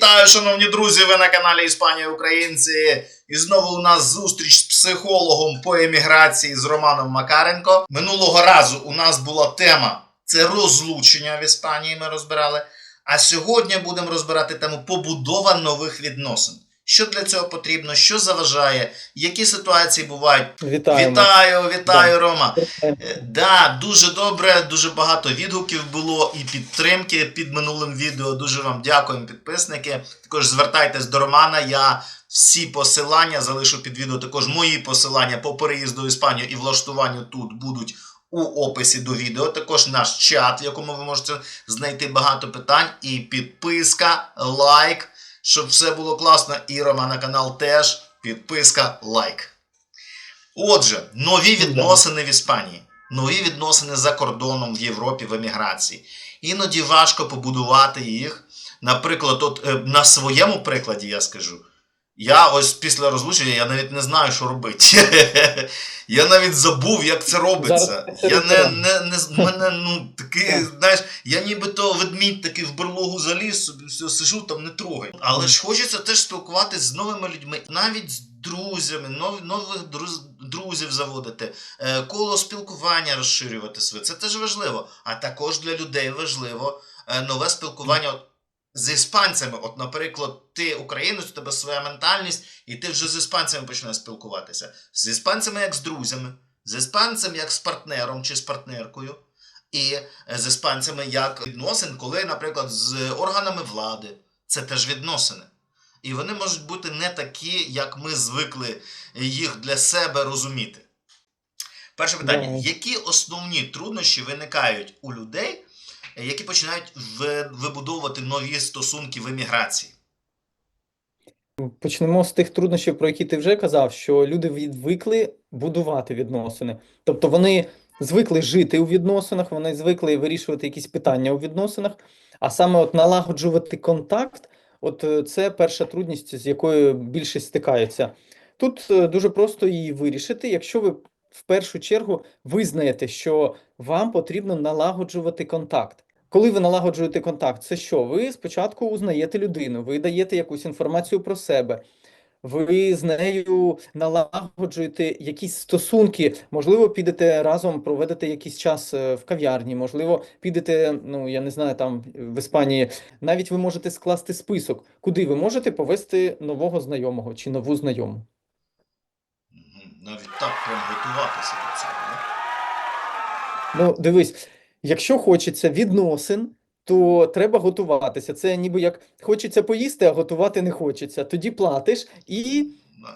Вітаю, шановні друзі! Ви на каналі Іспанія Українці. І знову у нас зустріч з психологом по еміграції з Романом Макаренко. Минулого разу у нас була тема це розлучення в Іспанії. Ми розбирали. А сьогодні будемо розбирати тему побудова нових відносин. Що для цього потрібно, що заважає, які ситуації бувають. Вітаємо. Вітаю, вітаю, Да. Рома. Е, Да, дуже добре, дуже багато відгуків було і підтримки під минулим відео. Дуже вам дякуємо, підписники. Також звертайтесь до Романа. Я всі посилання залишу під відео. Також мої посилання по переїзду в Іспанію і влаштуванню тут будуть у описі до відео. Також наш чат, в якому ви можете знайти багато питань. І підписка, лайк, щоб все було класно. І Романа канал теж. Підписка, лайк. Отже, нові відносини в Іспанії, нові відносини за кордоном в Європі в еміграції. Іноді важко побудувати їх. Наприклад, от е, на своєму прикладі я скажу. Я ось після розлучення я навіть не знаю, що робити. я навіть забув, як це робиться. Я не, не, не мене, ну, такий, знаєш, я нібито ведмідь такий в берлогу заліз, собі все сижу, там не трогай. Але ж хочеться теж спілкуватися з новими людьми, навіть з друзями, нов, нових друз, друзів заводити, е, коло спілкування розширювати своє. Це теж важливо. А також для людей важливо е, нове спілкування. З іспанцями, от, наприклад, ти українець, у тебе своя ментальність, і ти вже з іспанцями починаєш спілкуватися. З іспанцями як з друзями, з іспанцем як з партнером чи з партнеркою, і е, з іспанцями як відносин, коли, наприклад, з органами влади. Це теж відносини. І вони можуть бути не такі, як ми звикли їх для себе розуміти. Перше питання: які основні труднощі виникають у людей, які починають вибудовувати нові стосунки в еміграції? Почнемо з тих труднощів, про які ти вже казав, що люди відвикли будувати відносини. Тобто вони звикли жити у відносинах, вони звикли вирішувати якісь питання у відносинах, а саме от налагоджувати контакт, от е, це перша трудність, з якою більшість стикається. Тут е, дуже просто її вирішити, якщо ви в першу чергу визнаєте, що вам потрібно налагоджувати контакт. Коли ви налагоджуєте контакт, це що? Ви спочатку узнаєте людину, ви даєте якусь інформацію про себе, ви з нею налагоджуєте якісь стосунки, можливо, підете разом, проведете якийсь час е, в кав'ярні, можливо, підете, ну я не знаю, там в Іспанії. Навіть ви можете скласти список, куди ви можете повести нового знайомого чи нову знайому. Навіть так прям готуватися до цього. да? Ну, дивись, якщо хочеться відносин, то треба готуватися. Це ніби як хочеться поїсти, а готувати не хочеться. Тоді платиш і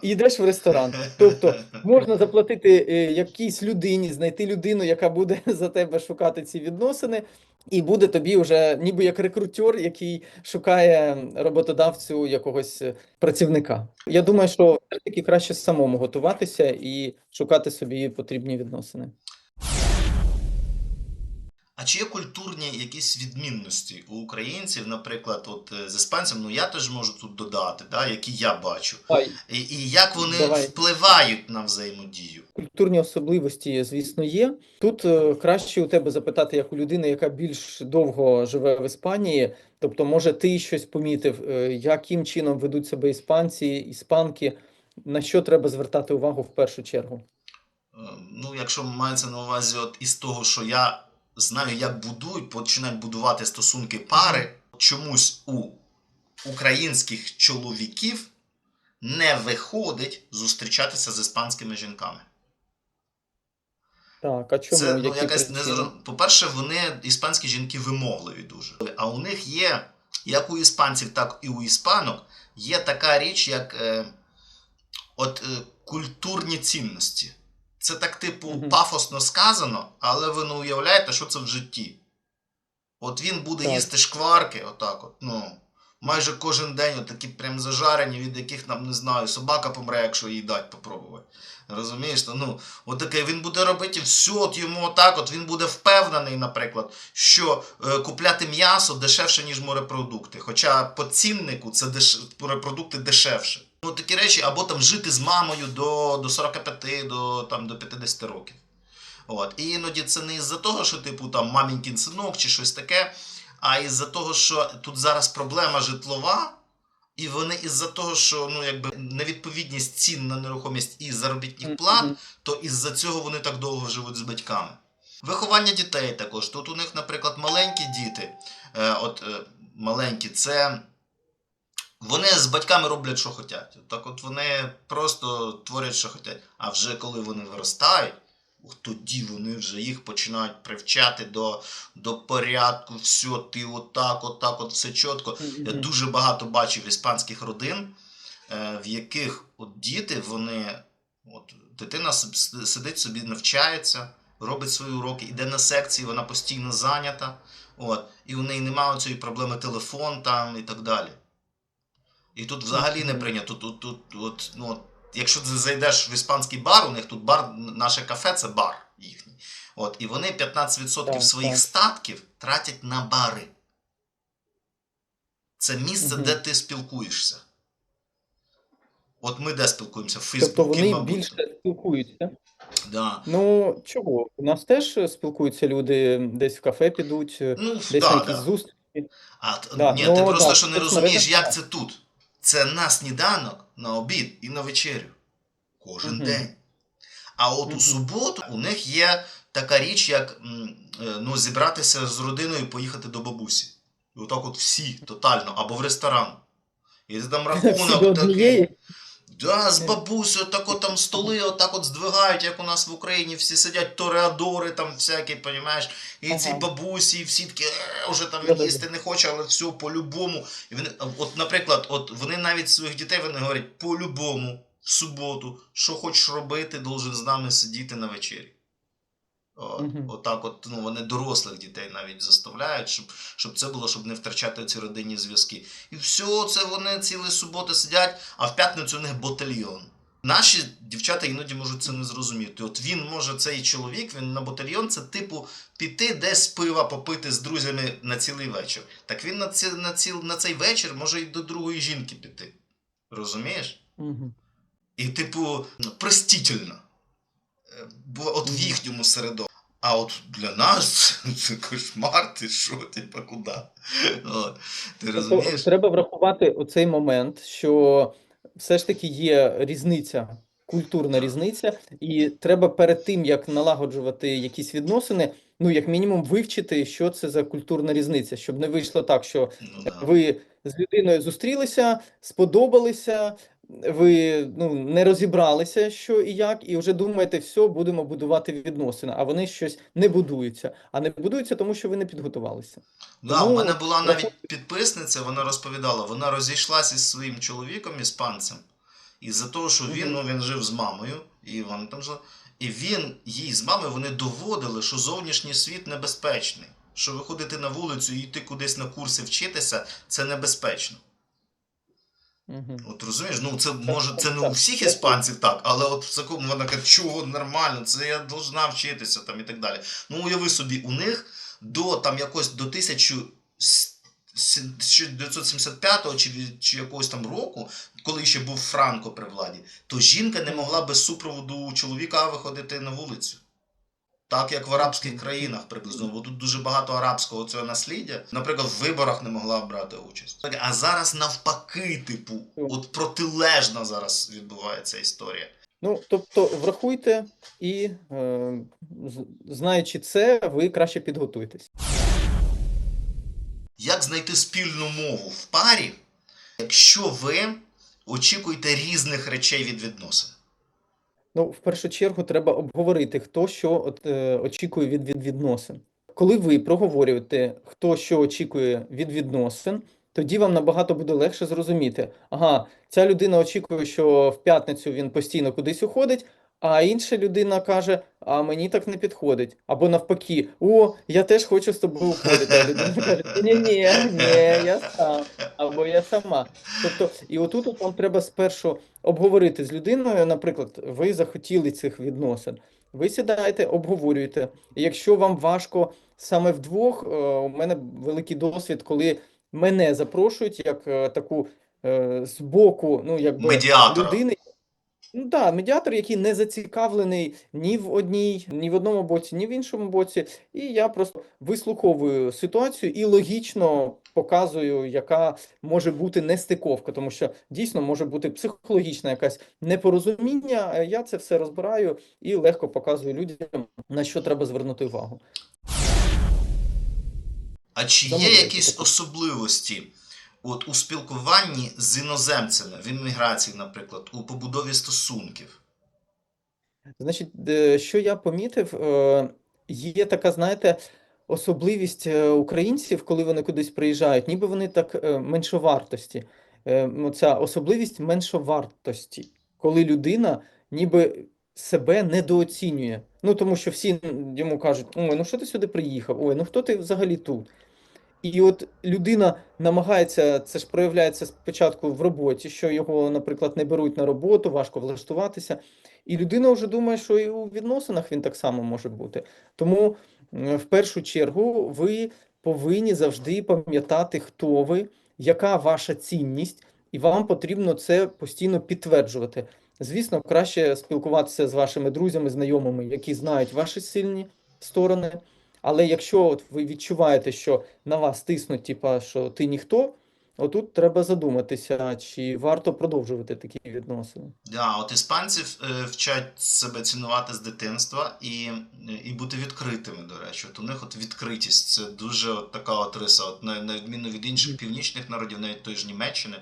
і йдеш в ресторан. Тобто можна заплатити е, якійсь людині, знайти людину, яка буде за тебе шукати ці відносини, і буде тобі вже ніби як рекрутер, який шукає роботодавцю якогось е, працівника. Я думаю, що все таки краще самому готуватися і шукати собі потрібні відносини. А чи є культурні якісь відмінності у українців, наприклад, от е, з іспанцем, ну я теж можу тут додати, да, які я бачу. І, і як вони Давай. впливають на взаємодію. Культурні особливості, звісно, є. Тут е, краще у тебе запитати, як у людини, яка більш довго живе в Іспанії. Тобто, може, ти щось помітив, е, яким чином ведуть себе іспанці, іспанки, на що треба звертати увагу в першу чергу? Ну, якщо мається на увазі, от із того, що я знаю, як будують, починають будувати стосунки пари, чомусь у українських чоловіків не виходить зустрічатися з іспанськими жінками. Так, а чому? Це ну, якась причини? По-перше, вони іспанські жінки вимогливі дуже. А у них є, як у іспанців, так і у іспанок, є така річ, як е, от, е, культурні цінності. Це так, типу, Мгм. пафосно сказано, але ви не уявляєте, що це в житті. От він буде Так. їсти шкварки, отак, от, ну, майже кожен день, отакі прям зажарені, від яких нам не знаю, собака помре, якщо їй дать попробувати. Розумієш? Ну, от таке він буде робити все, от йому отак, от він буде впевнений, наприклад, що е, купляти м'ясо дешевше, ніж морепродукти. Хоча по ціннику це деш... морепродукти дешевше. Ну, такі речі, або там жити з мамою до, до 45, до, там, до 50 років. От. І іноді це не із-за того, що, типу, там мамінькін синок чи щось таке, а із-за того, що тут зараз проблема житлова, І вони із-за того, що ну якби невідповідність цін на нерухомість і заробітних плат, то із-за цього вони так довго живуть з батьками. Виховання дітей також. Тут у них, наприклад, маленькі діти. Е, от е, маленькі, це вони з батьками роблять, що хочуть. Так от вони просто творять, що хочуть. А вже коли вони виростають, тоді вони вже їх починають привчати до, до порядку, все, ти отак, отак, от все чітко. Я дуже багато бачив іспанських родин, е, в яких от діти, вони, от дитина сидить собі, навчається, робить свої уроки, іде на секції, вона постійно зайнята. От, і у неї немає цієї проблеми телефон там і так далі. І тут взагалі не прийнято. Тут, тут, от, ну, от, якщо ти зайдеш в іспанський бар, у них тут бар, наше кафе це бар їхній. От, і вони 15% Так, своїх так. статків тратять на бари. Це місце, Мгм. де ти спілкуєшся. От ми де спілкуємося? В Тобто Фейсбуці, вони мабуть. більше спілкуються. Да. Ну чого? У нас теж спілкуються люди, десь в кафе підуть, Ну, десь на да, якісь да. зустрічі. А, Да, ні, ну, ти просто да, що не розумієш, як це тут. Це на сніданок, на обід і на вечерю. Кожен Мгм. день. А от у суботу у них є така річ, як е, ну, зібратися з родиною і поїхати до бабусі. І отак от всі тотально, або в ресторан. І там рахунок такий. Да, з бабусю, бабусею, так от там столи отак от здвигають, як у нас в Україні, всі сидять тореадори там всякі, понімаєш, і Ага. ці бабусі, і всі такі «Е, вже там їсти не хоче, але все по-любому. І вони, от, наприклад, от вони навіть своїх дітей вони говорять по-любому, в суботу, що хочеш робити, должен з нами сидіти на вечері. От. Отак, от, ну, вони дорослих дітей навіть заставляють, щоб, щоб це було, щоб не втрачати ці родинні зв'язки. І все, це вони цілі суботи сидять, а в п'ятницю у них ботальйон. Наші дівчата іноді можуть це не зрозуміти. От він може, цей чоловік, він на ботальйон, це типу піти десь пива попити з друзями на цілий вечір. Так він на, ці, на, ціл, на цей вечір може й до другої жінки піти. Розумієш? Мгм. І, типу, ну, Бо от в їхньому середовищі. А от для нас це кошмар, ти що, типа, куди? От, ти Тобто розумієш? треба врахувати оцей момент, що все ж таки є різниця, культурна різниця, і треба перед тим, як налагоджувати якісь відносини, ну, як мінімум, вивчити, що це за культурна різниця, щоб не вийшло так, що Ну, да. ви з людиною зустрілися, сподобалися, ви ну, не розібралися, що і як, і вже думаєте, все, будемо будувати відносини, а вони щось не будуються. А не будуються, тому що ви не підготувалися. Да, у мене була навіть підписниця, вона розповідала, вона розійшлася зі своїм чоловіком, іспанцем, із-за того, що він, ну, він жив з мамою, і вона там жила. І він, їй з мамою, вони доводили, що зовнішній світ небезпечний. Що виходити на вулицю і йти кудись на курси вчитися, це небезпечно. Угу. От розумієш, ну це може це не у всіх іспанців так, але от в такому вона каже, чого нормально, це я должна вчитися там і так далі. Ну уяви собі, у них до там якось до 1000 с- с- 1975 чи, чи якогось там року, коли ще був Франко при владі, то жінка не могла без супроводу чоловіка виходити на вулицю. Так як в арабських країнах приблизно, бо тут дуже багато арабського цього насліддя. Наприклад, в виборах не могла брати участь. А зараз навпаки, типу, от протилежна зараз відбувається історія. Ну, тобто, врахуйте і, е, знаючи це, ви краще підготуйтесь. Як знайти спільну мову в парі, якщо ви очікуєте різних речей від відносин? Ну, в першу чергу, треба обговорити, хто що от, е, очікує від, від відносин. Коли ви проговорюєте, хто що очікує від відносин, тоді вам набагато буде легше зрозуміти. Ага, ця людина очікує, що в п'ятницю він постійно кудись уходить, а інша людина каже, а мені так не підходить. Або навпаки, о, я теж хочу з тобою уходити. А людина каже, ні, ні, ні, я сам, або я сама. Тобто, і отут от вам треба спершу обговорити з людиною, наприклад, ви захотіли цих відносин. Ви сідаєте, обговорюєте. І Якщо вам важко саме вдвох, е, у мене великий досвід, коли мене запрошують як е, таку е, з боку, ну якби Медіатора. людини. Ну так, медіатор, який не зацікавлений ні в одній, ні в одному боці, ні в іншому боці. І я просто вислуховую ситуацію і логічно показую, яка може бути нестиковка, тому що дійсно може бути психологічна якась непорозуміння. Я це все розбираю і легко показую людям, на що треба звернути увагу. А чи є якісь особливості от, у спілкуванні з іноземцями в імміграції, наприклад, у побудові стосунків? Значить, е, що я помітив, е, є така, знаєте, особливість е, українців, коли вони кудись приїжджають, ніби вони так меншовартості. Ця особливість меншовартості, коли людина ніби себе недооцінює. Ну, тому що всі йому кажуть: ой, ну що ти сюди приїхав? Ой, ну хто ти взагалі тут? І от людина намагається, це ж проявляється спочатку в роботі, що його, наприклад, не беруть на роботу, важко влаштуватися. І людина вже думає, що і у відносинах він так само може бути. Тому в першу чергу ви повинні завжди пам'ятати, хто ви, яка ваша цінність, і вам потрібно це постійно підтверджувати. Звісно, краще спілкуватися з вашими друзями, знайомими, які знають ваші сильні сторони. Але якщо от ви відчуваєте, що на вас тиснуть, типа, що ти ніхто, отут треба задуматися, чи варто продовжувати такі відносини. Да, от іспанців е, вчать себе цінувати з дитинства і, і бути відкритими, до речі. От у них от відкритість це дуже от така от риса, от на, на відміну від інших північних народів, навіть тої ж Німеччини.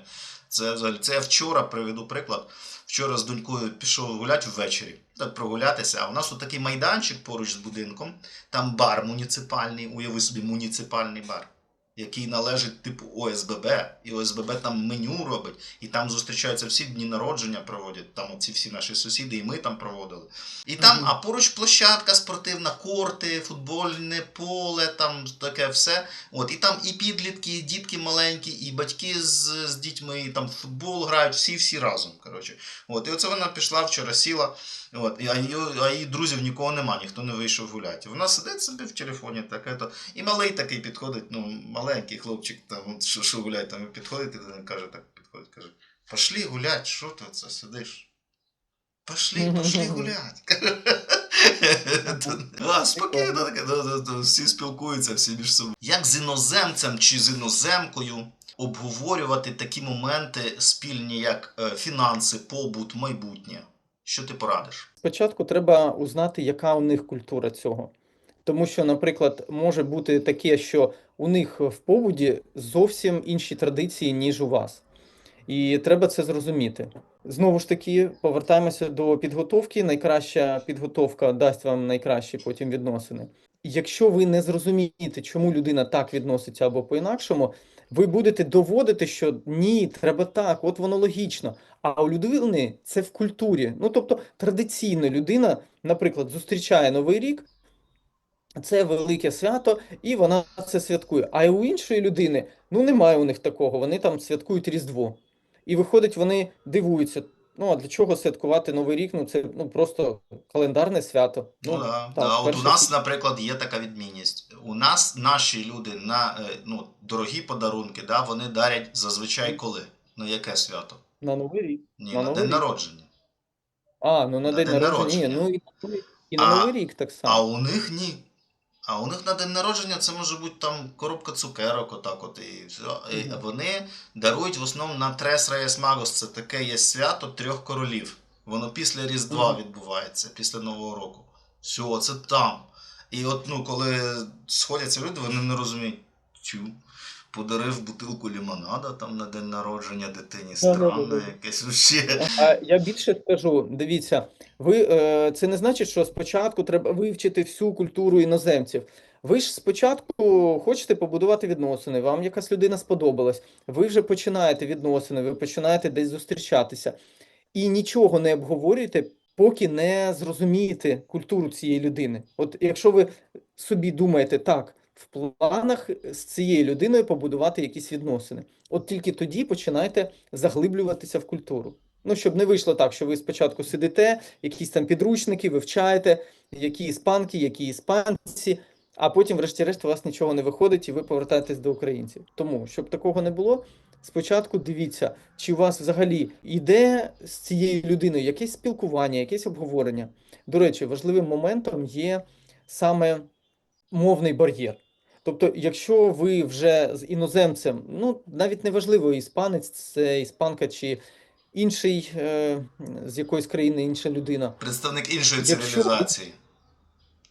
Це взагалі це я вчора приведу приклад. Вчора з донькою пішов гуляти ввечері, так прогулятися. А у нас тут такий майданчик поруч з будинком, там бар муніципальний, уяви собі, муніципальний бар, який належить типу ОСББ. І ОСББ там меню робить, і там зустрічаються всі дні народження проводять. Там оці всі наші сусіди, і ми там проводили. І там, Мгм. а поруч площадка спортивна, корти, футбольне поле, там таке все. От, і там і підлітки, і дітки маленькі, і батьки з, з дітьми, і там футбол грають, всі всі разом. Коротше. От, і оце вона пішла вчора, сіла. От, і, а, її, а її друзів нікого нема, ніхто не вийшов гуляти. Вона сидить собі в телефоні, так, ето, і малий такий підходить, ну, маленький хлопчик, там, що, що гуляє, там, і підходить, і він каже, так, підходить, каже, пошли гулять, що ти це сидиш? Пошли, пошли гулять. А, спокійно всі спілкуються, всі між собою. Як з іноземцем чи з іноземкою обговорювати такі моменти спільні, як е, фінанси, побут, майбутнє? Що ти порадиш? Спочатку треба узнати, яка у них культура цього. Тому що, наприклад, може бути таке, що у них в побуді зовсім інші традиції, ніж у вас. І треба це зрозуміти. Знову ж таки, повертаємося до підготовки. Найкраща підготовка дасть вам найкращі потім відносини. Якщо ви не зрозумієте, чому людина так відноситься або по-інакшому, ви будете доводити, що ні, треба так, от воно логічно. А у людини це в культурі. Ну тобто традиційно людина, наприклад, зустрічає Новий рік, це велике свято, і вона це святкує. А у іншої людини ну немає у них такого. Вони там святкують Різдво. І виходить, вони дивуються. Ну, а для чого святкувати Новий рік? Ну, це ну просто календарне свято. Ну, да, так, да. От у нас, наприклад, є така відмінність. У нас наші люди на е, ну, дорогі подарунки, да, вони дарять зазвичай коли? На яке свято? на Новий рік. Ні, На на, Новий день рік. народження. А, ну на На день день народження. Ні, ну і, і на А- Новий рік так само. А у них ні. А у них на день народження це може бути там коробка цукерок, отак от і все. І вони дарують в основному на Трес Реєс Магос. Це таке є свято трьох королів. Воно після Різдва відбувається, після Нового року. Все, це там. І от ну, коли сходяться люди, вони не розуміють, чу. Подарив бутилку лімонада там на день народження дитині. Да-да-да-да. Якесь вообще. А я більше скажу, дивіться, ви е, це не значить, що спочатку треба вивчити всю культуру іноземців. Ви ж спочатку хочете побудувати відносини, вам якась людина сподобалась, ви вже починаєте відносини, ви починаєте десь зустрічатися і нічого не обговорюєте, поки не зрозумієте культуру цієї людини. От якщо ви собі думаєте, так, в планах з цією людиною побудувати якісь відносини, от тільки тоді починайте заглиблюватися в культуру. Ну, щоб не вийшло так, що ви спочатку сидите, якісь там підручники, вивчаєте, які іспанки, які іспанці, а потім, врешті-решт, у вас нічого не виходить і ви повертаєтесь до українців. Тому, щоб такого не було, спочатку дивіться, чи у вас взагалі йде з цією людиною якесь спілкування, якесь обговорення. До речі, важливим моментом є саме мовний бар'єр. Тобто, якщо ви вже з іноземцем, ну навіть неважливо, іспанець, це іспанка чи інший е, з якоїсь країни, інша людина. Представник іншої Якщо- цивілізації.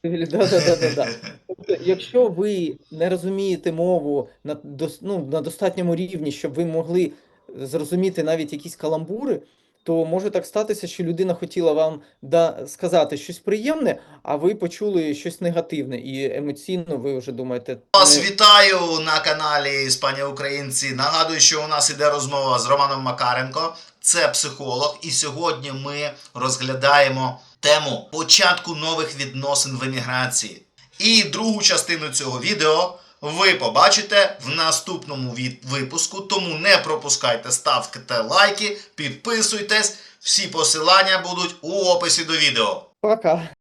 Да, да, да, да, да. Тобто, якщо ви не розумієте мову на, ну, на достатньому рівні, щоб ви могли зрозуміти навіть якісь каламбури, то може так статися, що людина хотіла вам да, сказати щось приємне, а ви почули щось негативне, і емоційно ви вже думаєте, Вас «Не, вітаю на каналі Іспанія Українці. Нагадую, що у нас іде розмова з Романом Макаренко. Це психолог, і сьогодні ми розглядаємо тему початку нових відносин в еміграції. І другу частину цього відео ви побачите в наступному випуску. Тому не пропускайте, ставте лайки, підписуйтесь. Всі посилання будуть у описі до відео. пока.